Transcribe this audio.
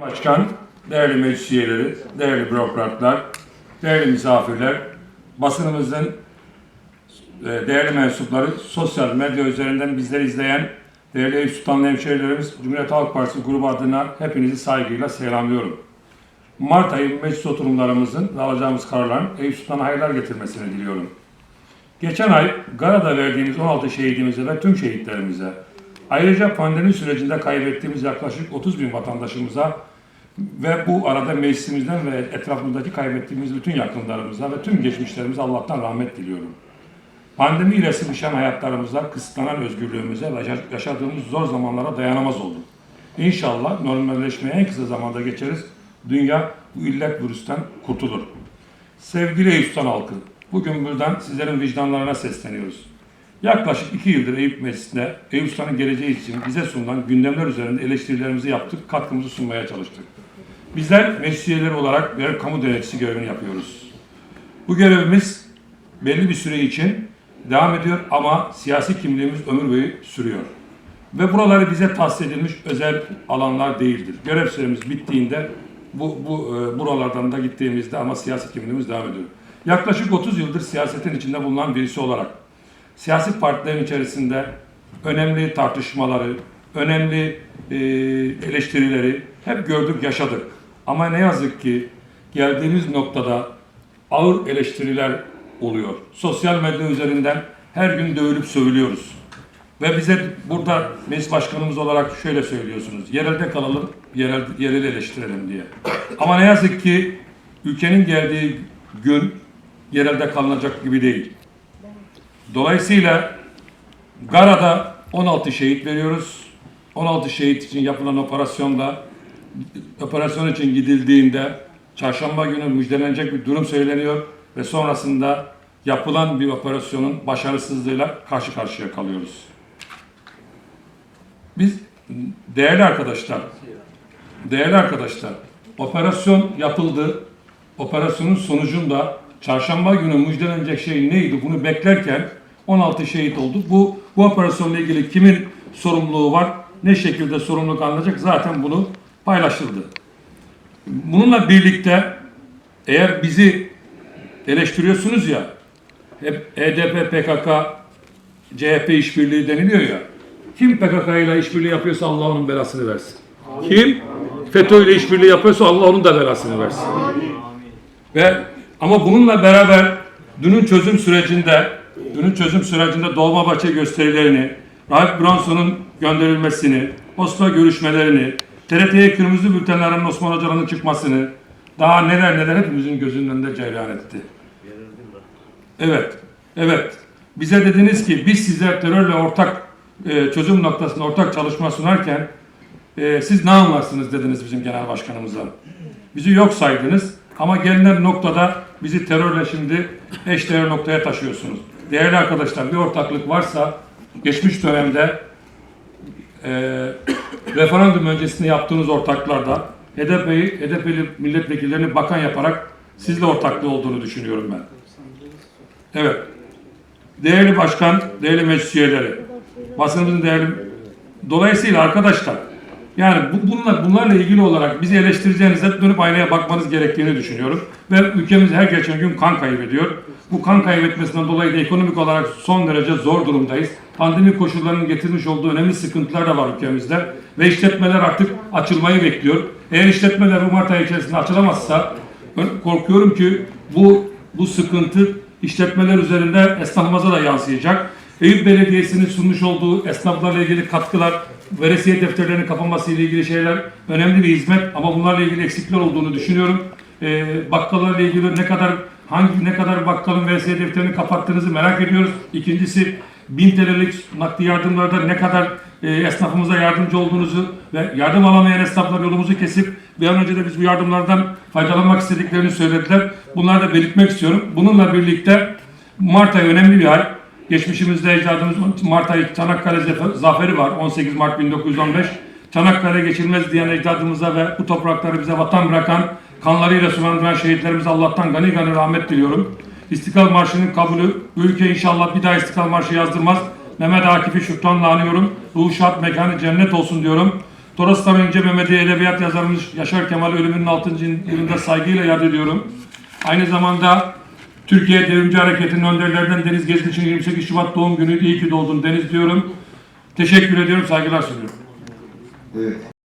Başkan, değerli meclis üyeleri, değerli bürokratlar, değerli misafirler, basınımızın e, değerli mensupları, sosyal medya üzerinden bizleri izleyen değerli Eyüp Sultanlı hemşehrilerimiz, Cumhuriyet Halk Partisi grubu adına hepinizi saygıyla selamlıyorum. Mart ayı meclis oturumlarımızın ve alacağımız kararların Eyüp Sultan'a hayırlar getirmesini diliyorum. Geçen ay Gara'da verdiğimiz 16 şehidimize ve tüm şehitlerimize, ayrıca pandemi sürecinde kaybettiğimiz yaklaşık 30 bin vatandaşımıza ve bu arada meclisimizden ve etrafımızdaki kaybettiğimiz bütün yakınlarımıza ve tüm geçmişlerimize Allah'tan rahmet diliyorum. Pandemi ile sıkışan hayatlarımıza, kısıtlanan özgürlüğümüze ve yaşa- yaşadığımız zor zamanlara dayanamaz olduk. İnşallah normalleşmeye en kısa zamanda geçeriz. Dünya bu illet virüsten kurtulur. Sevgili Eyüp Sultan halkı, bugün buradan sizlerin vicdanlarına sesleniyoruz. Yaklaşık iki yıldır Eyüp Meclisi'nde Eyüp geleceği için bize sunulan gündemler üzerinde eleştirilerimizi yaptık, katkımızı sunmaya çalıştık. Bizler meclis üyeleri olarak birer kamu denetçisi görevini yapıyoruz. Bu görevimiz belli bir süre için devam ediyor ama siyasi kimliğimiz ömür boyu sürüyor. Ve buraları bize tahsis edilmiş özel alanlar değildir. Görev süremiz bittiğinde bu, bu e, buralardan da gittiğimizde ama siyasi kimliğimiz devam ediyor. Yaklaşık 30 yıldır siyasetin içinde bulunan birisi olarak siyasi partilerin içerisinde önemli tartışmaları, önemli e, eleştirileri hep gördük, yaşadık. Ama ne yazık ki geldiğimiz noktada ağır eleştiriler oluyor. Sosyal medya üzerinden her gün dövülüp sövülüyoruz. Ve bize burada meclis başkanımız olarak şöyle söylüyorsunuz. Yerelde kalalım, yerel, yerel eleştirelim diye. Ama ne yazık ki ülkenin geldiği gün yerelde kalınacak gibi değil. Dolayısıyla Gara'da 16 şehit veriyoruz. 16 şehit için yapılan operasyonda operasyon için gidildiğinde çarşamba günü müjdelenecek bir durum söyleniyor ve sonrasında yapılan bir operasyonun başarısızlığıyla karşı karşıya kalıyoruz. Biz değerli arkadaşlar, değerli arkadaşlar, operasyon yapıldı. Operasyonun sonucunda çarşamba günü müjdelenecek şey neydi bunu beklerken 16 şehit oldu. Bu, bu operasyonla ilgili kimin sorumluluğu var, ne şekilde sorumluluk alınacak zaten bunu paylaşıldı. Bununla birlikte eğer bizi eleştiriyorsunuz ya, hep E HDP, PKK, CHP işbirliği deniliyor ya. Kim PKK ile işbirliği yapıyorsa Allah onun belasını versin. Kim FETÖ ile işbirliği yapıyorsa Allah onun da belasını versin. Ve ama bununla beraber dünün çözüm sürecinde dünün çözüm sürecinde Dolmabahçe gösterilerini, Rahip Bronson'un gönderilmesini, Oslo görüşmelerini, TRT'ye kırmızı bültenlerin Osman Hoca'nın çıkmasını, daha neler neler hepimizin gözünün önünde cereyan etti. Evet, evet. Bize dediniz ki biz size terörle ortak e, çözüm noktasında ortak çalışma sunarken e, siz ne anlarsınız dediniz bizim genel başkanımıza. Bizi yok saydınız ama gelinen noktada bizi terörle şimdi eşdeğer noktaya taşıyorsunuz. Değerli arkadaşlar bir ortaklık varsa geçmiş dönemde e, referandum öncesinde yaptığınız ortaklarda HDP'yi, HDP'li milletvekillerini bakan yaparak sizle ortaklığı olduğunu düşünüyorum ben. Evet. Değerli başkan, değerli meclis üyeleri, basınımızın değerli... Dolayısıyla arkadaşlar, yani bu, bunlar, bunlarla ilgili olarak bizi eleştireceğiniz hep dönüp aynaya bakmanız gerektiğini düşünüyorum. Ve ülkemiz her geçen gün kan kaybediyor. Bu kan kaybetmesinden dolayı da ekonomik olarak son derece zor durumdayız. Pandemi koşullarının getirmiş olduğu önemli sıkıntılar da var ülkemizde. Ve işletmeler artık açılmayı bekliyor. Eğer işletmeler bu Mart ayı içerisinde açılamazsa korkuyorum ki bu bu sıkıntı işletmeler üzerinde esnafımıza da yansıyacak. Eyüp Belediyesi'nin sunmuş olduğu esnaflarla ilgili katkılar, veresiye defterlerinin kapanması ile ilgili şeyler önemli bir hizmet ama bunlarla ilgili eksikler olduğunu düşünüyorum. Ee, bakkallarla ilgili ne kadar hangi ne kadar bakkalın veresiye defterini kapattığınızı merak ediyoruz. İkincisi 1000 TL'lik nakdi yardımlarda ne kadar e, esnafımıza yardımcı olduğunuzu ve yardım alamayan esnaflar yolumuzu kesip bir an önce de biz bu yardımlardan faydalanmak istediklerini söylediler. Bunları da belirtmek istiyorum. Bununla birlikte Mart ayı önemli bir ay. Geçmişimizde ecdadımız Mart ayı Çanakkale zafer- zaferi var. 18 Mart 1915. Çanakkale geçilmez diyen ecdadımıza ve bu toprakları bize vatan bırakan, kanlarıyla sulandıran şehitlerimize Allah'tan gani gani rahmet diliyorum. İstiklal Marşı'nın kabulü, bu ülke inşallah bir daha İstiklal Marşı yazdırmaz. Mehmet Akif'i şükranla anıyorum. Ruhu şad mekanı cennet olsun diyorum. Toroslar İnce Mehmet'i edebiyat yazarımız Yaşar Kemal ölümünün 6. yılında saygıyla yad ediyorum. Aynı zamanda Türkiye Devrimci Hareketi'nin önderlerinden Deniz Gezgiç'in 28 Şubat doğum günü. İyi ki doğdun Deniz diyorum. Teşekkür ediyorum, saygılar sunuyorum. Evet.